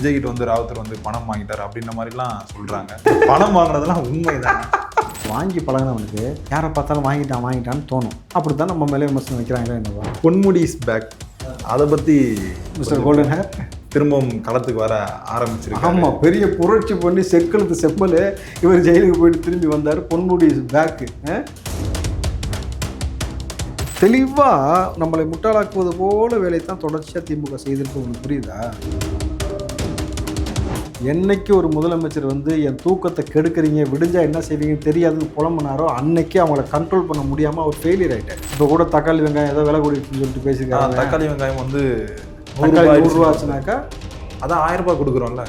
விஜய் கிட்ட வந்து ராவுத்தர் வந்து பணம் வாங்கிட்டார் அப்படின்ற மாதிரிலாம் சொல்றாங்க. பணம் வாங்கினதெல்லாம் உண்மைதான். வாங்கி பழகினவனுக்கு யாரை பார்த்தாலும் வாங்கிட்டான் வாங்கிட்டான்னு தோணும். அப்படி தான் நம்ம மேலே விமர்சனம் வைக்கிறாங்களே என்னவா. பொன்முடி இஸ் பேக் அதை பத்தி மிஸ்டர் கோல்டன் ஹேர் திரும்பவும் களத்துக்கு வர ஆரம்பிச்சிருக்காங்க ஆமாம் பெரிய புரட்சி பண்ணி செக்கலுக்கு செப்பல் இவர் ஜெயிலுக்கு போயிட்டு திரும்பி வந்தார். பொன்முடி பேக்கு தெளிவாக நம்மளை முட்டாளாக்குவது போல வேலை தான் தொடர்ச்சியாக திமுக செய்திருக்கு. உங்களுக்கு புரியுதா? என்னைக்கு ஒரு முதலமைச்சர் வந்து என் தூக்கத்தை கெடுக்குறீங்க விடிஞ்சா என்ன செய்வீங்கன்னு தெரியாதுன்னு புலம்புனாரோ அன்னைக்கு அவங்கள கண்ட்ரோல் பண்ண முடியாமல் அவர் ஃபெயிலியர் ஆகிட்டார் இப்போ கூட தக்காளி வெங்காயம் ஏதோ விலை கூடிட்டுன்னு சொல்லிட்டு பேசியிருக்காங்க தக்காளி வெங்காயம் வந்து தக்காளி நூறுரூவா ஆச்சுனாக்கா அதான் ஆயிரம் ரூபாய் கொடுக்குறோம்ல.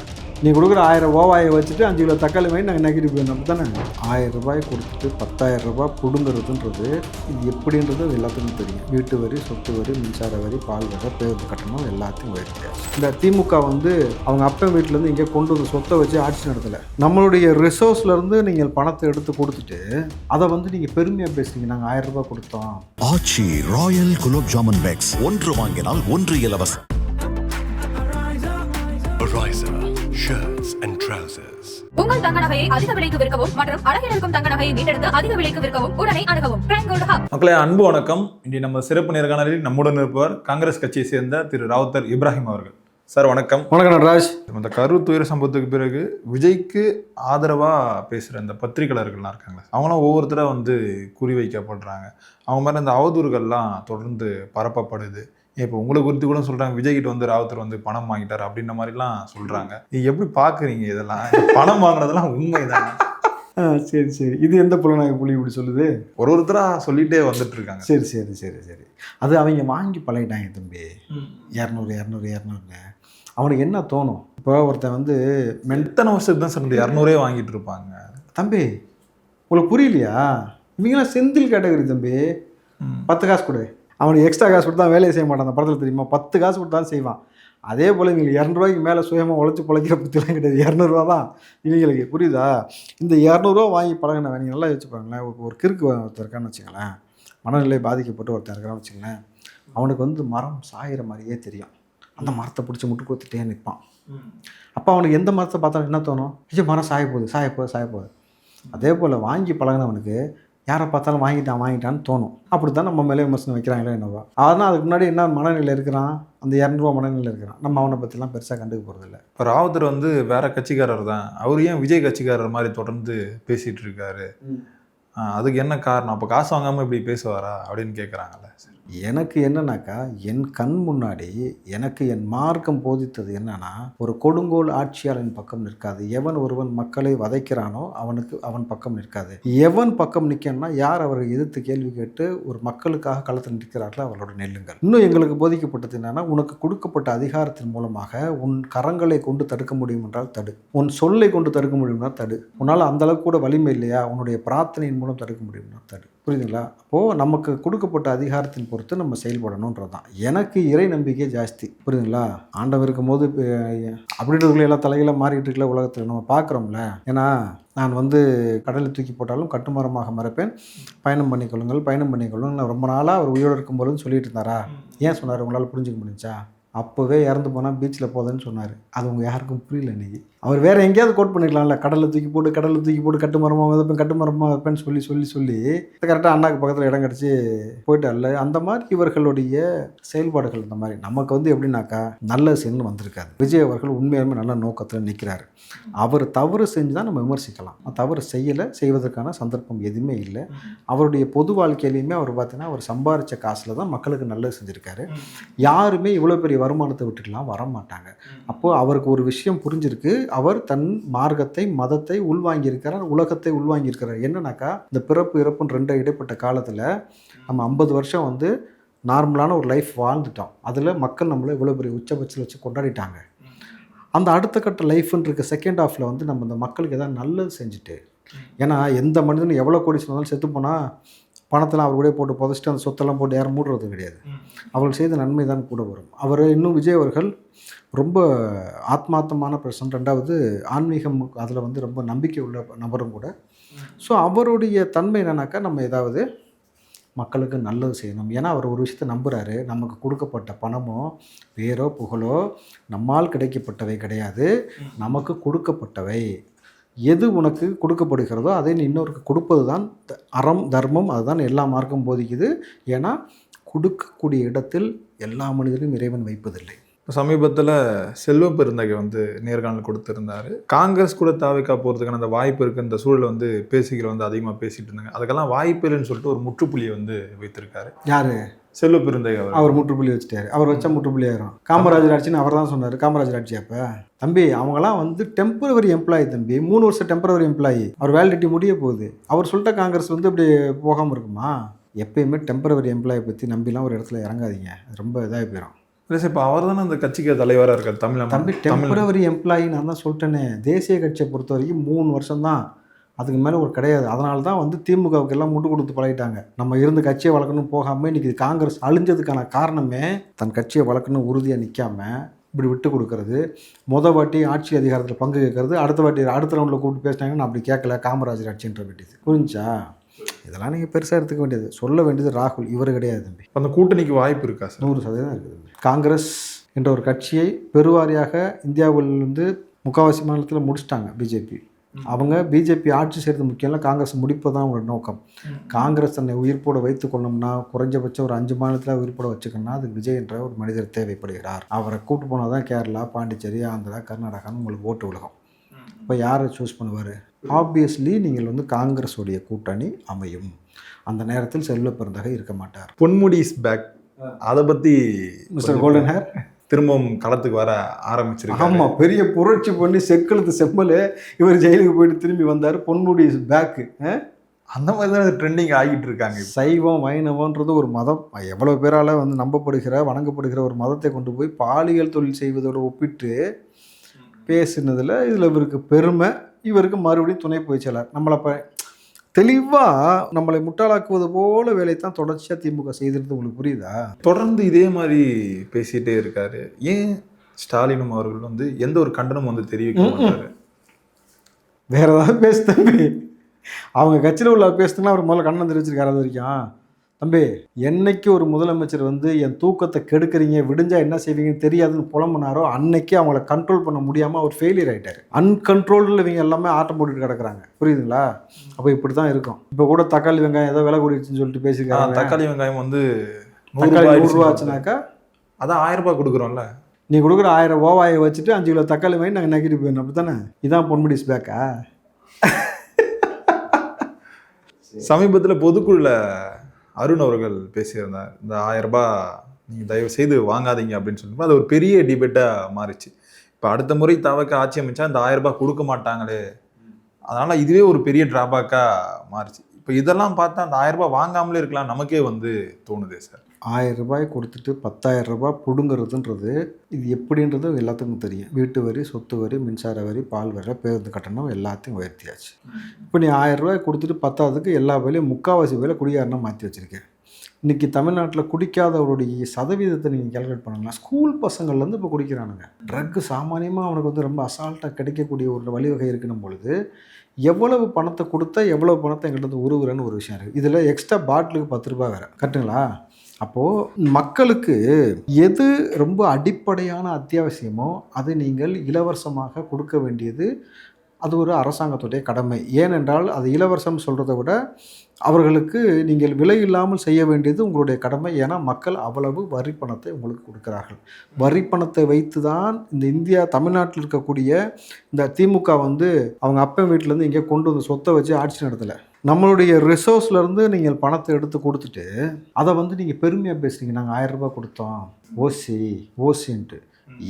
நீ கொடுக்குற ஆயிரம் ஓவாயை வச்சுட்டு அஞ்சு கிலோ தக்காளி வாங்கி நாங்கள் நெகட்டிவ் போயிருந்தோம் தானே ஆயிரம் ரூபாய் கொடுத்துட்டு பத்தாயிரம் ரூபாய் பிடுங்குறதுன்றது இது எப்படின்றது அது எல்லாத்துக்கும் தெரியும். வீட்டு வரி சொத்து வரி மின்சார வரி பால் வரி பேருந்து கட்டணம் எல்லாத்தையும் உயர்த்தியா? இந்த திமுக வந்து அவங்க அப்பன் வீட்டிலேருந்து இங்கே கொண்டு வந்து சொத்தை வச்சு ஆட்சி நடத்தலை. நம்மளுடைய ரிசோர்ஸ்லேருந்து நீங்கள் பணத்தை எடுத்து கொடுத்துட்டு அதை வந்து நீங்கள் பெருமையாக பேசுறீங்க. நாங்கள் ஆயிரம் ரூபாய் கொடுத்தோம். ஆச்சி ராயல் குலோப் ஜாமுன் பேக்ஸ் ஒன்று வாங்கினால் ஒன்று இலவசம். உங்கள் தங்க நகையை அதிக விலைக்கு விற்கவும் மற்றும் அழகில் இருக்கும் தங்க நகையை மீட்டெடுத்து அதிக விலைக்கு விற்கவும் உடனே அணுகவும். பிரைம் கோல்டு ஹப் மக்களே அன்பு வணக்கம். இன்று நம்ம சிறப்பு நேர்காணலில் நம்முடன் இருப்பவர் காங்கிரஸ் கட்சியை சேர்ந்த திரு ராவுத்தர் இப்ராஹிம் அவர்கள். சார் வணக்கம். வணக்கம் நடராஜ். இந்த கரு துயர சம்பவத்துக்கு பிறகு விஜய்க்கு ஆதரவா பேசுற இந்த பத்திரிகையாளர்கள்லாம் இருக்காங்க அவங்களாம் ஒவ்வொருத்தரா வந்து குறிவைக்கப்படுறாங்க அவங்க மேல இந்த அவதூறுகள்லாம் தொடர்ந்து பரப்பப்படுது. இப்போ உங்களை குறித்து கூட சொல்றாங்க விஜய் கிட்ட வந்து ராவுத்தர் வந்து பணம் வாங்கிட்டார் அப்படின்ற மாதிரிலாம் சொல்றாங்க. நீங்க எப்படி பாக்குறீங்க இதெல்லாம்? பணம் வாங்கினதெல்லாம் உண்மைதான்? ஆ சரி சரி. இது எந்த புலனாய்வு புள்ளி இப்படி சொல்லுது? ஒரு ஒருத்தரா சொல்லிட்டே வந்துட்டு இருக்காங்க சரி சரி சரி சரி. அது அவங்க வாங்கி பழகிட்டாங்க தம்பி. இரநூறு இரநூறு இரநூறுன்னு. அவனுக்கு என்ன தோணும்? இப்போ ஒருத்தன் வந்து மென் எத்தனை வருஷத்துக்கு தான் சார் இந்த இரநூறே வாங்கிட்டு இருப்பாங்க. தம்பி உங்களுக்கு புரியலையா? இவங்களாம் செந்தில் கேட்டகரி தம்பி. பத்து காசு கொடு. அவனுக்கு எக்ஸ்ட்ரா காசு கொடுத்தா வேலையை செய்ய மாட்டான் அந்த படத்தில் தெரியுமா? பத்து காசு கொடுத்தாலும் செய்வான். அதே போல் இவங்களுக்கு இரநூறுவாய்க்கு மேலே சுயமாக உழைச்சி பிழைக்கிற பற்றிலாம் கிடையாது. இரநூறுவா தான் இவங்களுக்கு. புரியுதா? இந்த இரநூறுவா வாங்கி பழகினவன் நீங்கள் நல்லா யோசிச்சு பாருங்களேன். ஒரு- கிறுக்கு ஒருத்தர் இருக்கான்னு வச்சுங்களேன் மனநிலை பாதிக்கப்பட்டு ஒருத்தன் இருக்கான்னு வச்சுங்களேன் அவனுக்கு வந்து மரம் சாயிற மாதிரியே தெரியும். அந்த மரத்தை பிடிச்சி முட்டு கொடுத்துட்டே நிற்பான். அப்போ அவனுக்கு எந்த மரத்தை பார்த்தாலும் என்ன தோணும்? ஐயோ மரம் சாய போகுது சாய போகுது சாய போகுது அதே போல் வாங்கி பழகினவனுக்கு யாரை பார்த்தாலும் வாங்கிட்டான் வாங்கிட்டான்னு தோணும். அப்படி தான் நம்ம மேலே விமர்சனம் வைக்கிறாங்களோ என்னவோ. ஆனால் அதுக்கு முன்னாடி என்ன மனநிலையில் இருக்கிறான்? அந்த இரநூறுவா மனநிலையில் இருக்கிறான். நம்ம அவனை பற்றிலாம் பெருசாக கண்டுக்க போகிறதில்ல இப்போ ராவுத்தர் வந்து வேற கட்சிக்காரர் தான். அவர் ஏன் விஜய் கட்சிக்காரர் மாதிரி தொடர்ந்து பேசிட்டு இருக்காரு? அதுக்கு என்ன காரணம்? அப்போ காசு வாங்காம இப்படி பேசுவாரா? அப்படின்னு கேட்குறாங்கல்ல எனக்கு என்னன்னாக்கா என் கண் முன்னாடி எனக்கு என் மார்க்கம் போதித்தது என்னன்னா ஒரு கொடுங்கோல் ஆட்சியாளன் பக்கம் நிற்காது. எவன் ஒருவன் மக்களை வதைக்கிறானோ அவனுக்கு அவன் பக்கம் நிற்காது. எவன் பக்கம் நிற்கணும்னா யார் அவரை எதிர்த்து கேள்வி கேட்டு ஒரு மக்களுக்காக களத்தில் நிற்கிறார்களோ அவர்களோட நெல்லுங்கள். இன்னும் எங்களுக்கு போதிக்கப்பட்டது என்னன்னா உனக்கு கொடுக்கப்பட்ட அதிகாரத்தின் மூலமாக உன் கரங்களை கொண்டு தடுக்க முடியும் என்றால் தடு. உன் சொல்லை கொண்டு தடுக்க முடியும்னா தடு. உன்னால் அந்த அளவுக்கு கூட வலிமை இல்லையா? உன்னுடைய பிரார்த்தனையின் மூலம் தடுக்க முடியும்னா தடு. புரியுதுங்களா? அப்போது நமக்கு கொடுக்கப்பட்ட அதிகாரத்தின் பொறுத்து நம்ம செயல்படணுன்றது தான் எனக்கு இறை நம்பிக்கை ஜாஸ்தி புரியுதுங்களா? ஆண்டவர் இருக்கும்போது இப்போ அப்படின்றதுக்குள்ள எல்லாம் தலைகளாக மாறிட்டு இருக்கல உலகத்தில். நம்ம பார்க்குறோம்ல. ஏன்னா நான் வந்து கடலில் தூக்கி போட்டாலும் கட்டுமரமாக மறப்பேன். பயணம் பண்ணிக்கொள்ளுங்கள் பயணம் பண்ணிக்கொள்ளுங்கள். நான் ரொம்ப நாளாக அவர் உயிரோடு இருக்கும்போதுன்னு சொல்லிட்டு இருந்தாரா? ஏன் சொன்னார்? உங்களால் புரிஞ்சுக்க முடிஞ்சா? அப்போவே இறந்து போனால் பீச்சில் போதேன்னு சொன்னார். அது உங்கள் யாருக்கும் புரியல இன்றைக்கி அவர் வேறு எங்கேயாவது கோட் பண்ணிக்கலாம்ல. கடலில் தூக்கி போட்டு கடலில் தூக்கி போட்டு கட்டுமரமாக வைப்பேன் கட்டுமரமாக வைப்பேன்னு சொல்லி சொல்லி சொல்லி கரெக்டாக அண்ணாக்கு பக்கத்தில் இடம் கிடச்சி போயிட்டார்ல. அந்த மாதிரி இவர்களுடைய செயல்பாடுகள் இந்த மாதிரி. நமக்கு வந்து எப்படின்னாக்கா நல்ல சென்னு வந்திருக்காரு. விஜய் அவர்கள் உண்மையாலுமே நல்ல நோக்கத்தில் நிற்கிறாரு அவர் தவறு செஞ்சு தான் நம்ம விமர்சிக்கலாம். தவறு செய்யலை செய்வதற்கான சந்தர்ப்பம் எதுவுமே இல்லை. அவருடைய பொது வாழ்க்கையிலையுமே அவர் பார்த்தீங்கன்னா அவர் சம்பாரித்த காசில் தான் மக்களுக்கு நல்லது செஞ்சுருக்காரு. யாருமே இவ்வளோ பெரிய வருமானத்தை விட்டுட்டுலாம் வர மாட்டாங்க அப்போது அவருக்கு ஒரு விஷயம் புரிஞ்சிருக்கு. அவர் தன் மார்க்கத்தை மதத்தை உள்வாங்கியிருக்கிறார் உலகத்தை உள்வாங்கியிருக்கிறார். என்னன்னாக்கா இந்த பிறப்பு இறப்புன்னு ரெண்டு இடைப்பட்ட காலத்தில் நம்ம ஐம்பது வருஷம் வந்து நார்மலான ஒரு லைஃப் வாழ்ந்துட்டோம். அதில் மக்கள் நம்மளை இவ்வளோ பெரிய உச்சபட்சத்தில் வச்சு கொண்டாடிட்டாங்க. அந்த அடுத்த கட்ட லைஃப்னு இருக்க செகண்ட் ஹாஃபில் வந்து நம்ம இந்த மக்களுக்கு எதாவது நல்லது செஞ்சுட்டு ஏன்னா எந்த மனிதனும் எவ்வளோ கோடி சொன்னாலும் செத்து போனால் பணத்தெல்லாம் அவர் கூட போட்டு புதைச்சிட்டு அந்த சொத்தெல்லாம் போட்டு யாரும் மூடுறது கிடையாது. அவர்கள் செய்த நன்மை தான் கூட வரும். அவர் இன்னும் விஜய் அவர்கள் ரொம்ப ஆத்மார்த்தமான பர்சன் ரெண்டாவது ஆன்மீகம் அதில் வந்து ரொம்ப நம்பிக்கை உள்ள நபரும் கூட. ஸோ அவருடைய தன்மை என்னன்னாக்கா நம்ம ஏதாவது மக்களுக்கு நல்லது செய்யணும். ஏன்னா அவர் ஒரு விஷயத்தை நம்புகிறாரு நமக்கு கொடுக்கப்பட்ட பணமோ பேரோ புகழோ நம்மால் கிடைக்கப்பட்டவை கிடையாது. நமக்கு கொடுக்கப்பட்டவை. எது உனக்கு கொடுக்கப்படுகிறதோ அதை நீ இன்னொருக்கு கொடுப்பது தான் த- அறம் தர்மம். அதுதான் எல்லா மார்க்கம் போதிக்குது. ஏன்னா கொடுக்கக்கூடிய இடத்தில் எல்லா மனிதனும் இறைவன் வைப்பதில்லை. சமீபத்தில் செல்வ பெருந்தகை வந்து நேர்காணல் கொடுத்திருந்தாரு. காங்கிரஸ் கூட தாவிக்கா போகிறதுக்கான அந்த வாய்ப்பு இருக்கு இந்த சூழலை வந்து பேசிகள் வந்து அதிகமாக பேசிட்டு இருந்தாங்க. அதுக்கெல்லாம் வாய்ப்பு இல்லைன்னு சொல்லிட்டு ஒரு முற்றுப்புள்ளியை வந்து வைத்திருக்காரு. யார்? செல்வ பெருந்தகை அவர் அவர் முற்றுப்புள்ளி வச்சுட்டாரு. அவர் வச்சா முற்றுப்புள்ளி ஆயிரும். காமராஜர் ஆட்சின்னு அவர் தான் சொன்னார். காமராஜர் ஆட்சி அப்போ. தம்பி அவங்களாம் வந்து டெம்பரவரி எம்ப்ளாயி தம்பி. மூணு வருஷம் டெம்பரவரி எம்ப்ளாயி அவர் வேலிடிட்டி முடிய போகுது. அவர் சொல்லிட்ட காங்கிரஸ் வந்து இப்படி போகாமல் இருக்குமா? எப்பயுமே டெம்பரவரி எம்ப்ளாயை பற்றி நம்பிலாம் ஒரு இடத்துல இறங்காதீங்க. ரொம்ப இதாகி போயிடும் இல்லை சார் இப்போ அவர் தானே அந்த கட்சிக்கு தலைவராக இருக்கார் தமிழ் தம்பி டெம்பரவரி எம்ப்ளாயி நான் தான் சொல்லிட்டேனே. தேசிய கட்சியை பொறுத்த வரைக்கும் மூணு வருஷம் தான். அதுக்கு மேலே ஒரு கிடையாது. அதனால தான் வந்து திமுகவுக்கு எல்லாம் முட்டு கொடுத்து பழகிட்டாங்க. நம்ம இருந்து கட்சியை வளர்க்கணும் போகாமல் இன்றைக்கி காங்கிரஸ் அழிஞ்சதுக்கான காரணமே தன் கட்சியை வளர்க்கணும் உறுதியாக நிற்காம இப்படி விட்டு கொடுக்கறது. முத வாட்டி ஆட்சி அதிகாரத்தில் பங்கு கேட்கறது. அடுத்த வாட்டி அடுத்த ரவுண்டில் கூப்பிட்டு பேசினாங்கன்னா நான் அப்படி கேட்கல. காமராஜர் ஆட்சின்ற வேண்டியது. புரிஞ்சா இதெல்லாம் நீங்கள் பெருசாக எடுத்துக்க வேண்டியது. சொல்ல வேண்டியது ராகுல். இவர் கிடையாது தம்பி. அந்த கூட்டணிக்கு வாய்ப்பு இருக்கா சார்? நூறு சதவீதம் இருக்குது காங்கிரஸ் என்ற ஒரு கட்சியை பெருவாரியாக இந்தியாவில் வந்து முக்காவாசி மாநிலத்தில் முடிச்சிட்டாங்க பிஜேபி. அவங்க பிஜேபி ஆட்சி செய்கிறது முக்கியம் இல்லை காங்கிரஸ் முடிப்பு தான் அவங்களோட நோக்கம். காங்கிரஸ் தன்னை உயிர்ப்போட வைத்துக் கொள்ளணும்னா குறைஞ்சபட்சம் ஒரு அஞ்சு மாநிலத்தில் உயிர்ப்போட வச்சுக்கணும்னா அதுக்கு விஜய் என்ற ஒரு மனிதர் தேவைப்படுகிறார். அவரை கூட்டு போனால் தான் கேரளா பாண்டிச்சேரி ஆந்திரா கர்நாடகான்னு உங்களுக்கு ஓட்டு விலகும் இப்போ யாரை சூஸ் பண்ணுவார்? ஆப்வியஸ்லி நீங்கள் வந்து காங்கிரஸுடைய கூட்டணி அமையும். அந்த நேரத்தில் செல்வ பெருந்தகை இருக்க மாட்டார். பொன்முடி இஸ் பேக் அதை பற்றி மிஸ்டர் கோல்டன் ஹேர் திரும்பவும் களத்துக்கு வர ஆரம்பிச்சிருக்காரு. ஆமாம் பெரிய புரட்சி பண்ணி செக்கெழுத்து செம்மல் இவர் ஜெயிலுக்கு போயிட்டு திரும்பி வந்தார். பொன்முடி பேக்கு அந்த மாதிரி தான் ட்ரெண்டிங் ஆகிட்டு இருக்காங்க இப்போ. சைவம் வைணவன்றது ஒரு மதம். எவ்வளோ பேரால் வந்து நம்பப்படுகிற வணங்கப்படுகிற ஒரு மதத்தை கொண்டு போய் பாலியல் தொழில் செய்வதோடு ஒப்பிட்டு பேசினதில் இதில் இவருக்கு பெருமை. இவருக்கு மறுபடியும் துணை போய்ச்சலார் நம்மளை இப்போ தெளிவாக நம்மளை முட்டாளாக்குவது போல வேலையை தான் தொடர்ச்சியாக திமுக செய்திருந்து உங்களுக்கு புரியுதா? தொடர்ந்து இதே மாதிரி பேசிட்டே இருக்காரு. ஏன் ஸ்டாலினும் அவர்கள் வந்து எந்த ஒரு கண்டனமும் வந்து தெரிவிக்க மாட்டாரு? வேற ஏதாவது பேசு தம்பி. அவங்க கட்சியில் உள்ள பேசுனா அவர் முதல்ல கண்ணன் தெரிவிச்சிருக்காரு அது வரைக்கும். தம்பி என்னைக்கு ஒரு முதலமைச்சர் வந்து என் தூக்கத்தை கெடுக்குறீங்க விடிஞ்சா என்ன செய்வீங்கன்னு தெரியாதுன்னு புலம்புனாரோ அன்னைக்கு அவங்கள கண்ட்ரோல் பண்ண முடியாமல் அவர் ஃபெயிலியர் ஆயிட்டாரு. அன்கண்ட்ரோல்டில் இவங்க எல்லாமே ஆட்டம் போட்டுட்டு கிடக்குறாங்க. புரியுதுங்களா? அப்போ இப்படி தான் இருக்கும். இப்போ கூட தக்காளி வெங்காயம் ஏதோ விலை கூடிடுச்சுன்னு சொல்லிட்டு பேசியிருக்காங்க. தக்காளி வெங்காயம் வந்து தக்காளி நூறுரூவா. ஆச்சுனாக்கா? அதான் ஆயிரம் ரூபாய் கொடுக்குறோம்ல. நீ கொடுக்குற ஆயிரம் ஓவாயை வச்சுட்டு அஞ்சு கிலோ தக்காளி வாங்கி நாங்கள் நக்கிட்டு போயிடணும். அப்படி தானே இதான் பொன்முடிஸ் பேக்கா? சமீபத்தில் பொதுக்குழுல அருண் அவர்கள் பேசியிருந்தார். இந்த ஆயரரூபா நீங்கள் தயவு செய்து வாங்காதீங்க அப்படின்னு சொல்லும்போது அது ஒரு பெரிய டிபேட்டாக மாறிச்சு. இப்போ அடுத்த முறை தவக்க ஆட்சி அமைச்சா இந்த ஆயரரூபா கொடுக்க மாட்டாங்களே. அதனால் இதுவே ஒரு பெரிய டிராபேக்காக மாறிச்சு. இப்போ இதெல்லாம் பார்த்தா அந்த ஆயரரூபா வாங்காமலே இருக்கலாம் நமக்கே வந்து தோணுதே சார். ஆயிரம் ரூபாய் கொடுத்துட்டு பத்தாயிரம் ரூபாய் பிடுங்குறதுன்றது இது எப்படின்றது எல்லாத்துக்கும் தெரியும். வீட்டு வரி சொத்து வரி மின்சார வரி பால் வரி பேருந்து கட்டணம் எல்லாத்தையும் உயர்த்தியாச்சு. இப்போ நீ ஆயிரம் ரூபாய் கொடுத்துட்டு பத்தாவதுக்கு எல்லா வேலையும் முக்கால்வாசி வேலை குடிகாரனா மாற்றி வச்சுருக்கேன் இன்றைக்கி தமிழ்நாட்டில் குடிக்காதவருடைய சதவீதத்தை நீங்கள் கேல்குலேட் பண்ணலாம் ஸ்கூல் பசங்கள்லேருந்து இப்போ குடிக்கிறானுங்க. ட்ரக்கு சாமானியமாக அவனுக்கு வந்து ரொம்ப அசால்ட்டாக கிடைக்கக்கூடிய ஒரு வழிவகை இருக்கணும் பொழுது எவ்வளவு பணத்தை கொடுத்தா எவ்வளவு பணத்தை எங்கள்கிட்ட இருந்து உருவுறன்னு ஒரு விஷயம் இருக்குது இதில் எக்ஸ்ட்ரா பாட்டிலுக்கு பத்து ரூபாய் வேறு. கரெக்டுங்களா அப்போது மக்களுக்கு எது ரொம்ப அடிப்படையான அத்தியாவசியமோ அதை நீங்கள் இலவசமாக கொடுக்க வேண்டியது அது ஒரு அரசாங்கத்துடைய கடமை. ஏனென்றால் அது இலவசம் சொல்கிறத விட அவர்களுக்கு நீங்கள் விலை இல்லாமல் செய்ய வேண்டியது உங்களுடைய கடமை. ஏன்னா மக்கள் அவ்வளவு வரி பணத்தை உங்களுக்கு கொடுக்கிறார்கள். வரி பணத்தை வைத்து தான் இந்த இந்தியா தமிழ்நாட்டில் இருக்கக்கூடிய இந்த திமுக வந்து அவங்க அப்பன் வீட்டிலேருந்து இங்கே கொண்டு வந்து சொத்தை வச்சு ஆட்சி நடத்தலை. நம்மளுடைய ரிசோர்ஸ்லேருந்து நீங்கள் பணத்தை எடுத்து கொடுத்துட்டு அதை வந்து நீங்கள் பெருமையாக பேசுறீங்க. நாங்கள் ஆயிரம் ரூபாய் கொடுத்தோம். ஓசி ஓசின்ட்டு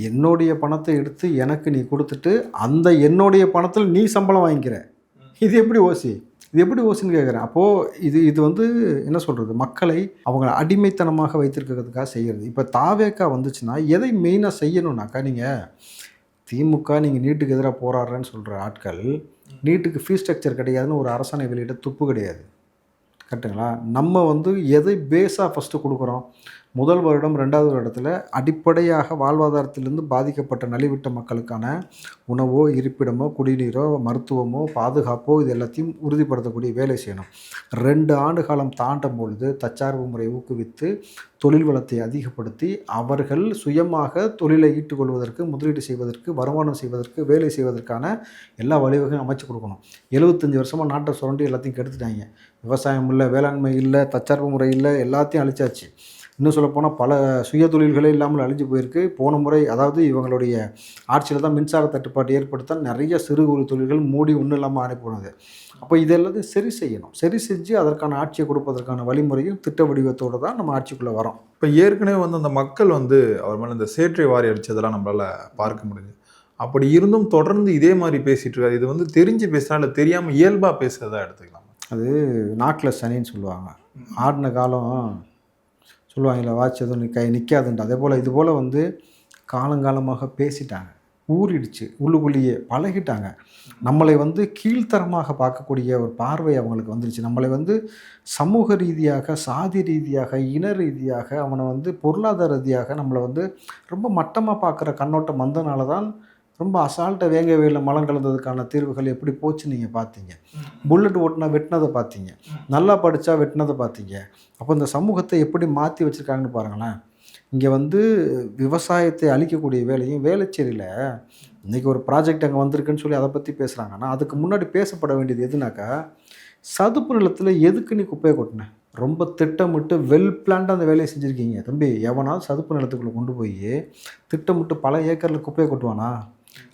என்னுடைய பணத்தை எடுத்து எனக்கு நீ கொடுத்துட்டு அந்த என்னுடைய பணத்தில் நீ சம்பளம் வாங்கிக்கிற. இது எப்படி ஓசி இது எப்படி ஓசின்னு கேட்குறேன் அப்போது இது இது வந்து என்ன சொல்கிறது மக்களை அவங்கள அடிமைத்தனமாக வைத்திருக்கிறதுக்காக செய்கிறது இப்போ தாவேக்கா வந்துச்சுன்னா எதை மெயினாக செய்யணும்னாக்கா நீங்கள் திமுக நீங்கள் நீட்டுக்கு எதிராக போராடுறேன்னு சொல்கிற ஆட்கள் நீட்டுக்கு ஃபீஸ் ஸ்ட்ரக்சர் கிடையாதுன்னு ஒரு அரசாணை வெளியிட துப்பு கிடையாது. கரெக்டுங்களா நம்ம வந்து எதை பேஸாக ஃபஸ்ட்டு கொடுக்குறோம்? முதல் வருடம் ரெண்டாவது வருடத்தில் அடிப்படையாக வாழ்வாதாரத்திலிருந்து பாதிக்கப்பட்ட நலிவிட்ட மக்களுக்கான உணவோ இருப்பிடமோ குடிநீரோ மருத்துவமோ பாதுகாப்போ இது எல்லாத்தையும் உறுதிப்படுத்தக்கூடிய வேலை செய்யணும். ரெண்டு ஆண்டு காலம் தாண்டும் பொழுது தற்சார்பு முறை ஊக்குவித்து தொழில் வளத்தை அதிகப்படுத்தி அவர்கள் சுயமாக தொழிலை ஈட்டுக்கொள்வதற்கு முதலீடு செய்வதற்கு வருமானம் செய்வதற்கு வேலை செய்வதற்கான எல்லா வழிவகையும் அமைச்சு கொடுக்கணும். எழுபத்தஞ்சி வருஷமாக நாட்டை சுரண்டி எல்லாத்தையும் கெடுத்துட்டாங்க. விவசாயம் இல்லை வேளாண்மை இல்லை தற்சார்பு முறை இல்லை எல்லாத்தையும் அழிச்சாச்சு. இன்னும் சொல்லப்போனால் பல சுய தொழில்களே இல்லாமல் அழிஞ்சு போயிருக்கு. போன முறை அதாவது இவங்களுடைய ஆட்சியில் தான் மின்சார தட்டுப்பாடு ஏற்படுத்த நிறைய சிறு குறு தொழில்கள் மூடி ஒன்றும் இல்லாமல் ஆணி போனது. அப்போ இதெல்லாத்தையும் சரி செய்யணும். சரி செஞ்சு அதற்கான ஆட்சியை கொடுப்பதற்கான வழிமுறையும் திட்ட வடிவத்தோடு தான் நம்ம ஆட்சிக்குள்ளே வரோம். இப்போ ஏற்கனவே வந்து அந்த மக்கள் வந்து அவர் மேலே இந்த சேற்றை வாரி அடிச்சதெல்லாம் நம்மளால பார்க்க முடியுது. அப்படி இருந்தும் தொடர்ந்து இதே மாதிரி பேசிட்டு இருக்காரு. இது வந்து தெரிஞ்சு பேசுறா இல்லை தெரியாம இயல்பா பேசுறதா எடுத்துக்கலாம். அது நாக்கில் சனின்னு சொல்லுவாங்க. ஆடின காலம் சொல்லுவாங்கல்ல வாட்ச் எதுவும் நிற்க நிற்காதுன்ட்டு அதே போல் இது போல் வந்து காலங்காலமாக பேசிட்டாங்க. ஊறிடுச்சு. உள்ளுக்குள்ளேயே பழகிட்டாங்க. நம்மளை வந்து கீழ்த்தரமாக பார்க்கக்கூடிய ஒரு பார்வை அவங்களுக்கு வந்துருச்சு. நம்மளை வந்து சமூக ரீதியாக சாதி ரீதியாக இன ரீதியாக அவனை வந்து பொருளாதார ரீதியாக நம்மளை வந்து ரொம்ப மட்டமாக பார்க்குற கண்ணோட்டம் வந்தனால தான் ரொம்ப அசால்ட்டாக வேங்க வேல மலம் கலந்ததுக்கான தீர்வுகள் எப்படி போச்சு நீங்கள் பார்த்தீங்க புல்லட் ஓட்டினா வெட்டினதை பார்த்தீங்க நல்லா படித்தா வெட்டினதை பார்த்தீங்க அப்போ இந்த சமூகத்தை எப்படி மாற்றி வச்சுருக்காங்கன்னு பாருங்களேன். இங்கே வந்து விவசாயத்தை அழிக்கக்கூடிய வேலையும் வேலைச்சேரியில் இன்றைக்கி ஒரு ப்ராஜெக்ட் அங்கே வந்திருக்குன்னு சொல்லி அதை பற்றி பேசுகிறாங்கன்னா அதுக்கு முன்னாடி பேசப்பட வேண்டியது எதுனாக்கா சதுப்பு நிலத்தில் எதுக்கு நீ குப்பையை கொட்டின? ரொம்ப திட்டமிட்டு வெல் பிளான்டாக அந்த வேலையை செஞ்சுருக்கீங்க. தம்பி எவனாவது சதுப்பு நிலத்துக்குள்ளே கொண்டு போய் திட்டமிட்டு பல ஏக்கரில் குப்பையை கொட்டுவானா?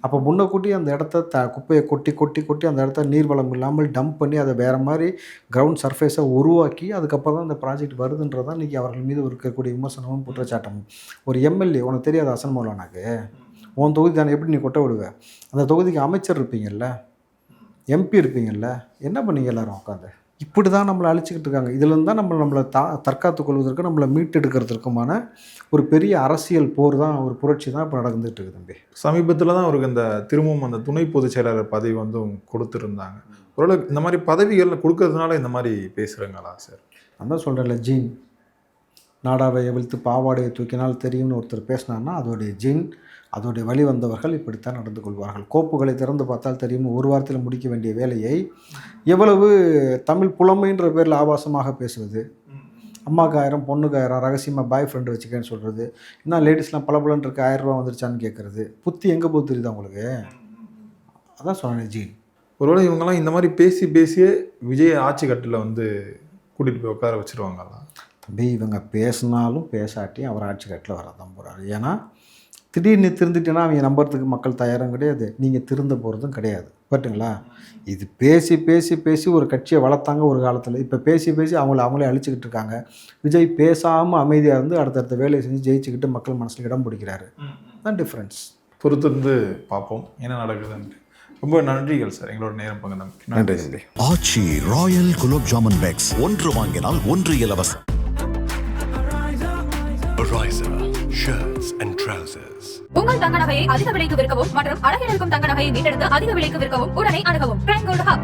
அப்போ முன்ன கூட்டி அந்த இடத்த த குப்பையை கொட்டி கொட்டி கொட்டி அந்த இடத்த நீர்வளம் இல்லாமல் டம்ப் பண்ணி அதை வேறு மாதிரி கிரவுண்ட் சர்ஃபேஸை உருவாக்கி அதுக்கப்புறம் தான் அந்த ப்ராஜெக்ட் வருதுன்றதான் இன்றைக்கி அவர்கள் மீது இருக்கக்கூடிய விமர்சனமும் குற்றச்சாட்டமும். ஒரு எம்எல்ஏ உனக்கு தெரியாத அசன் மௌலானாக்கு. உன் தொகுதி தானே எப்படி நீ கொட்ட விடுவ? அந்த தொகுதிக்கு அமைச்சர் இருப்பீங்கல்ல? எம்பி இருப்பீங்கல்ல? என்ன பண்ணீங்க எல்லாரும் உட்காந்து இப்படி தான் நம்மளை அழிச்சிக்கிட்டு இருக்காங்க. இதுலேருந்து தான் நம்ம நம்மளை தா தற்காத்துக் கொள்வதற்கு நம்மளை மீட்டெடுக்கிறதுக்குமான ஒரு பெரிய அரசியல் போர் தான் ஒரு புரட்சி தான் இப்போ நடந்துகிட்டு இருக்கு தம்பி. சமீபத்தில் தான் அவருக்கு இந்த திரும்பவும் அந்த துணை பொதுச் செயலாளர் பதவி வந்து கொடுத்துருந்தாங்க. ஒருவேளை இந்த மாதிரி பதவிகள் கொடுக்கறதுனால இந்த மாதிரி பேசுகிறாங்களா சார்? நான் தான் சொல்கிறேன்ல ஜீன். நாடாவை எவிழ்த்து பாவாடையை தூக்கினால் தெரியும்னு ஒருத்தர் பேசினான்னா அதோடைய ஜீன் அதோடைய வழி வந்தவர்கள் இப்படித்தான் நடந்து கொள்வார்கள். கோப்புகளை திறந்து பார்த்தால் தெரியும் ஒரு வாரத்தில் முடிக்க வேண்டிய வேலையை எவ்வளவு தமிழ் புலமைன்ற பேரில் ஆபாசமாக பேசுவது. அம்மாவுக்கு ஆயிரம் பொண்ணுக்கு ஆயிரம் ரகசியமாக பாய் ஃப்ரெண்டு வச்சுக்கேன்னு சொல்கிறது என்ன லேடிஸ்லாம் பல பலன் இருக்கு ஆயிரம் ரூபா வந்துருச்சான்னு கேட்குறது புத்தி எங்கே போய் தெரியுதா உங்களுக்கு? அதான் சொன்னேன் ஜீன் ஒருவேளை இவங்கெல்லாம் இந்த மாதிரி பேசி பேசியே விஜய் ஆட்சி கட்டில் வந்து கூட்டிகிட்டு போய் உட்கார வச்சிருவாங்களா? தம்பி இவங்க பேசினாலும் பேசாட்டியும் அவர் ஆட்சி கட்டில் வரதான் போகிறாரு ஏன்னா திடீர்னு திருந்துட்டேன்னா அவங்க நம்புறதுக்கு மக்கள் தயாரும் கிடையாது. நீங்கள் திருந்த போகிறதும் கிடையாது. பட்டுங்களா இது பேசி பேசி பேசி ஒரு கட்சியை வளர்த்தாங்க ஒரு காலத்தில். இப்போ பேசி பேசி அவங்கள அவங்களே அழிச்சிக்கிட்டு இருக்காங்க. விஜய் பேசாமல் அமைதியாக இருந்து அடுத்தடுத்த வேலையை செஞ்சு ஜெயிச்சுக்கிட்டு மக்கள் மனசில் இடம் பிடிக்கிறாரு. தான் டிஃப்ரென்ஸ் பொறுத்திருந்து பார்ப்போம். என்ன நடக்குதுன்ட்டு ரொம்ப நன்றிகள் சார். எங்களோட நேரம் பங்கு நன்றி ஆச்சி ராயல் குலோப் ஜாமுன் பேக்ஸ். ஒன்று வாங்கினால் ஒன்று இலவசம். ஷர்ட்ஸ் அண்ட் ட்ரௌசர்ஸ் உங்கள் தங்க நகையை அதிக விலைக்கு விற்கவும் மற்றும் அழகில் இருக்கும் தங்க நகையை மீட்டெடுத்து அதிக விலைக்கு விற்கவும் உடனே அணுகவும். Prime gold hub